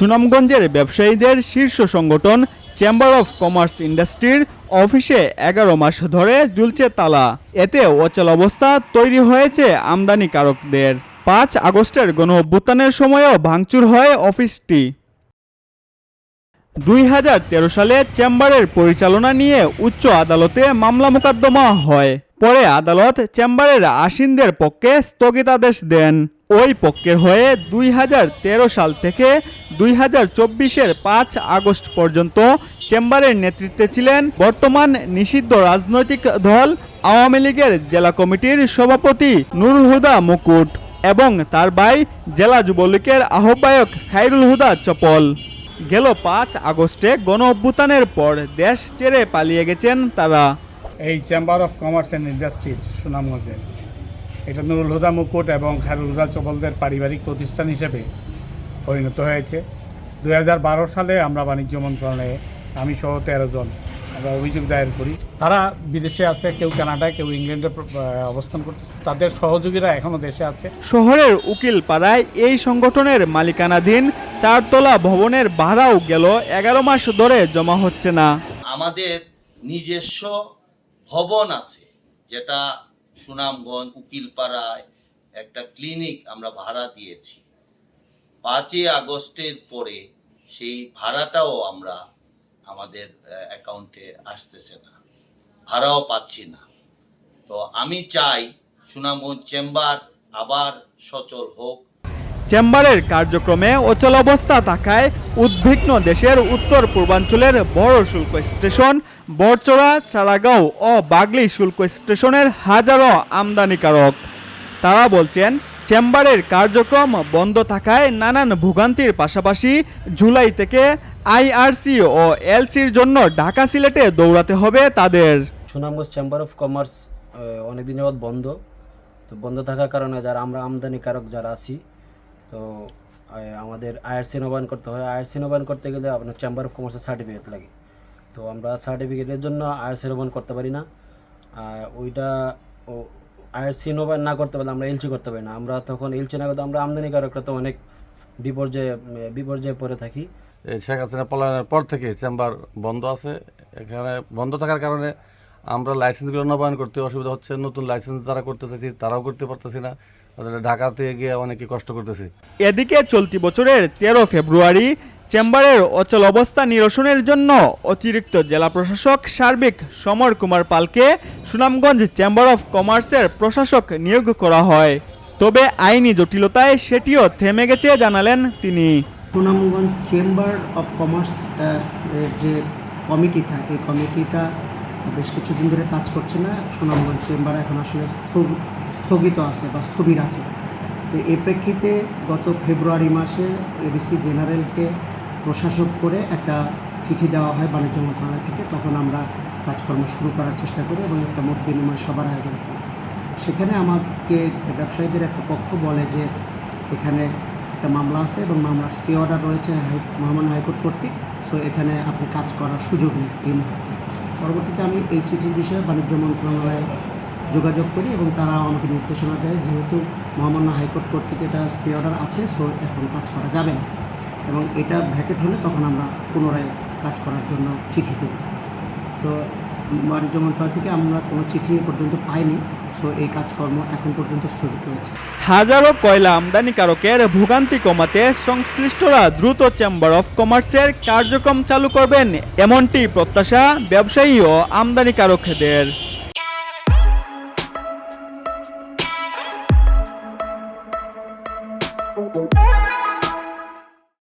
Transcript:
সুনামগঞ্জের ব্যবসায়ীদের শীর্ষ সংগঠন চেম্বার অফ কমার্স ইন্ডাস্ট্রির অফিসে এগারো মাস ধরে ঝুলছে তালা। এতে অচল অবস্থা তৈরি হয়েছে আমদানিকারকদের। পাঁচ আগস্টের গণ অভ্যুত্থানের সময়ও ভাঙচুর হয় অফিসটি। দুই হাজার তেরো সালে চেম্বারের পরিচালনা নিয়ে উচ্চ আদালতে মামলা মোকদ্দমা হয়। পরে আদালত চেম্বারের আসিনদের পক্ষে স্থগিতাদেশ দেন। ওই পক্ষের হয়ে দুই হাজার তেরো সাল থেকে দুই হাজার চব্বিশের পাঁচ আগস্ট পর্যন্ত চেম্বারের নেতৃত্বে ছিলেন বর্তমান নিষিদ্ধ রাজনৈতিক দল আওয়ামী লীগের জেলা কমিটির সভাপতি নুরুল হুদা মুকুট এবং তার ভাই জেলা যুবলীগের আহ্বায়ক খাইরুল হুদা চপল। গেল পাঁচ আগস্টে গণ অভ্যুত্থানের পর দেশ ছেড়ে পালিয়ে গেছেন তারা। এই chamber of commerce and industries সুনামগঞ্জে। এটা নুরুল হুদা মুকুট এবং খায়রুল হুদা চপলদের পারিবারিক প্রতিষ্ঠান হিসেবে পরিণত হয়েছে। দু হাজার বারো সালে আমরা বাণিজ্য মন্ত্রণালয়ে আমি সহ তেরো জন আমরা অভিযোগ দায়ের করি। তারা বিদেশে আছে কেউ কানাডায় কেউ ইংল্যান্ডে অবস্থান করতেছে। তাদের সহযোগীরা এখনও দেশে আছে। শহরের উকিল পাড়ায় এই সংগঠনের মালিকানাধীন চারতলা ভবনের ভাড়াও গেল এগারো মাস ধরে জমা হচ্ছে না। আমাদের নিজস্ব ভবন আছে যেটা সুনামগঞ্জ, উকিলপাড়ায় একটা ক্লিনিক আমরা ভাড়া দিয়েছি। পাঁচই আগস্টের পরে সেই ভাড়াটাও আমরা আমাদের অ্যাকাউন্টে আসতেছে না। ভাড়াও পাচ্ছি না। তো আমি চাই সুনামগঞ্জ চেম্বার আবার সচল হোক। চেম্বারের কার্যক্রমে অচল অবস্থা থাকায় উদ্বিগ্ন দেশের উত্তর পূর্বাঞ্চলের বড় শুল্ক স্টেশন বরচড়া চারাগাঁও ও বাগলি শুল্ক স্টেশনের হাজারো আমদানিকারক। তারা বলছেন, চেম্বারের কার্যক্রম বন্ধ থাকায় নানান ভোগান্তির পাশাপাশি জুলাই থেকে আইআরসি ও এলসির জন্য ঢাকা সিলেটে দৌড়াতে হবে তাদের। সুনামগঞ্জ চেম্বার অফ কমার্স অনেকদিন যাবৎ বন্ধ। তো বন্ধ থাকার কারণে যারা আমরা আমদানিকারক যারা আছি তো আমাদের আইআরসি নবায়ন করতে হয়। আইআরসি নবায়ন করতে গেলে আপনার চেম্বার অফ কমার্সের সার্টিফিকেট লাগে। তো আমরা সার্টিফিকেটের জন্য আইআরসি নবায়ন করতে পারি না। ওইটা আইআরসি নবায়ন না করতে পারলে আমরা এলচি করতে পারি না। আমরা তখন এলচি না করতে, আমরা আমদানিকারকরা তো অনেক বিপর্যয়ে বিপর্যয়ে পড়ে থাকি। শেখ হাসিনা পলায়নের পর থেকে চেম্বার বন্ধ আছে। এখানে বন্ধ থাকার কারণে আমরা লাইসেন্সগুলো নবায়ন করতে অসুবিধা হচ্ছে নতুন লাইসেন্স যারা করতে চাইছি তারাও করতে পারতেছি না। ঢাকাতে গিয়ে অনেকে কষ্ট করতেছি। এদিকে চলতি বছরের তেরো ফেব্রুয়ারি চেম্বারের অচল অবস্থা নিরসনের জন্য অতিরিক্ত জেলা প্রশাসক সার্বিক সমর কুমার পালকে সুনামগঞ্জ চেম্বার অফ কমার্সের প্রশাসক নিয়োগ করা হয়। তবে আইনি জটিলতায় সেটিও থেমে গেছে জানালেন তিনি। সুনামগঞ্জ চেম্বার অফ কমার্স যে কমিটিটা এই কমিটিটা বেশ কিছুদিন ধরে কাজ করছে না। সুনামগঞ্জ চেম্বার এখন আসলে স্থগ- স্থগিত আছে বা স্থবির আছে। তো এই প্রেক্ষিতে গত ফেব্রুয়ারি মাসে এডিসি জেনারেলকে প্রশাসক করে একটা চিঠি দেওয়া হয় বাণিজ্য মন্ত্রণালয় থেকে। তখন আমরা কাজকর্ম শুরু করার চেষ্টা করি এবং একটা মত বিনিময় সবার আয়োজন করি। সেখানে আমাকে ব্যবসায়ীদের একটা পক্ষ বলে যে, এখানে একটা মামলা আছে এবং মামলার স্টে অর্ডার রয়েছে মহামান্য হাইকোর্ট কর্তৃক। সো এখানে আপনি কাজ করার সুযোগ নেই এই মুহূর্তে। পরবর্তীতে আমি এই চিঠির বিষয়ে বাণিজ্য মন্ত্রণালয়ে যোগাযোগ করি এবং তারা আমাকে নির্দেশনা দেয়, যেহেতু মহামান্য হাইকোর্ট কর্তৃক এটা স্টে অর্ডার আছে, সো এখন কাজ করা যাবে না। এবং এটা ভ্যাকেট হলে তখন আমরা পুনরায় কাজ করার জন্য চিঠি দেব। তো বাণিজ্য মন্ত্রণালয় থেকে আমরা কোনো চিঠি এ পর্যন্ত পাইনি। সো এই কাজকর্ম এখন পর্যন্ত স্থগিত রয়েছে। হাজারো কয়লা আমদানিকারকের ভোগান্তি কমাতে সংশ্লিষ্টরা দ্রুত চেম্বার অফ কমার্সের কার্যক্রম চালু করবেন, এমনটি প্রত্যাশা ব্যবসায়ী ও আমদানিকারকদের।